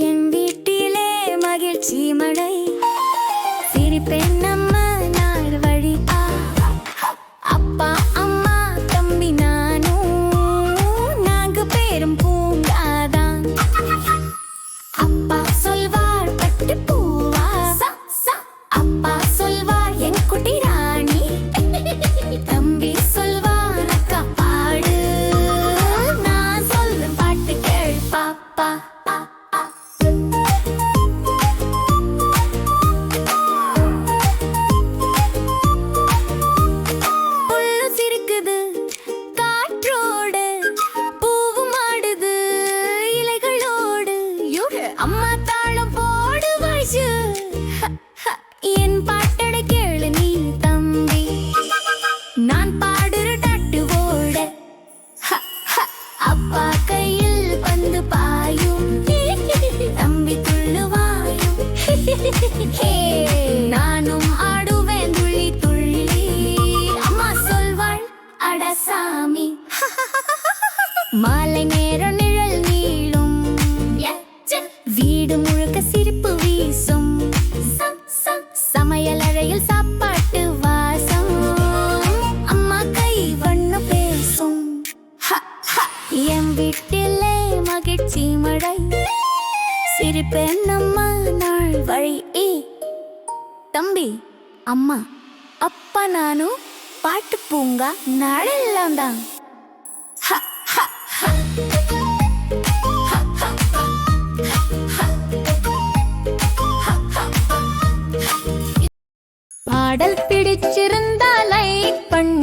என் வீட்டிலே மகிழ்ச்சி மழை. சிரிப்பெண்ண நானும் ஆடுவேன் துள்ளி துள்ளி. அம்மா சொல்வாள் அடசாமி மாலை நேரம் நிழல் நீளும். வீடு முழுக்க சிரிப்பு வீசும். சமையல் அறையில் சாப்பாட்டு வாசம். அம்மா கை வண்ணு பேசும். என் வீட்டிலே மகிழ்ச்சி மழை. சிரிப்பேன் அம்மா நாள் வழி ஏ தம்பி அம்மா அப்பா நானும் பாட்டு பூங்கா நாளெல்லாம் தான். ஹ, ஹ, ஹ. பாடல் பிடிச்சிருந்தா லைக் பண்ணு.